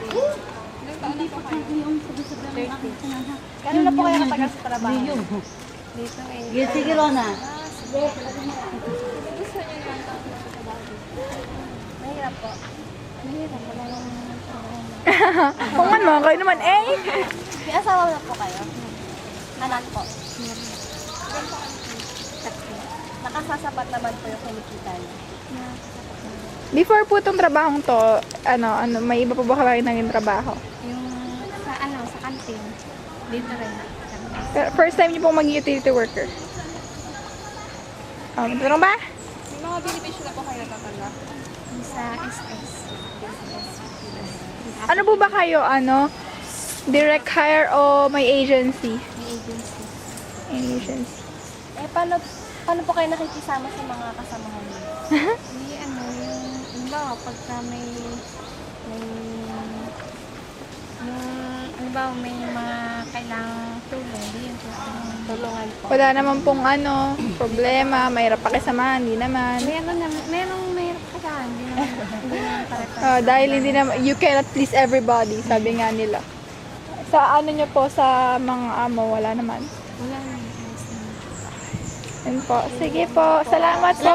Na po kayo? Yung sobrang-sobrang ang aking sinaha. Gano'n na po kayo katagal sa trabaho? Dito eh. Sige, sige, Rona. Gusto niyo ilang taon na sa trabaho? Mahirap po. Mahirap. Naman trabaho. Kung ano, kayo naman eh. May asawa na po kayo? Anak po. Nakasasapat naman po yung kinikita niyo. Before po itong trabahong to, ano, ano, may iba pa ba kayo naging trabaho? Yung sa ano, sa canteen. Dito rin. Pero First time niyo pong mag-utility worker. Um, tanong ba? May mga benepisyo na po kayo natatanggap? Sa SS. Ano po ba kayo, ano, direct hire o may agency? May agency. Agency. Eh, paano, paano po kayo nakikisama sa mga kasamahan niyo? Halimbawa, pagka may, may, yung, halimbawa, may mga kailangang tulong, di yun po. Tulungan po. Wala naman pong ano, problema, mahirap pakisamahan, hindi naman. Meron na, merong mahirap ka saan, hindi naman, hindi naman Ah, dahil hindi naman, you cannot please everybody, sabi nga nila. Sa ano nyo po, sa mga amo, wala naman. Wala na. ayos na. Yun po. Sige po. Salamat po.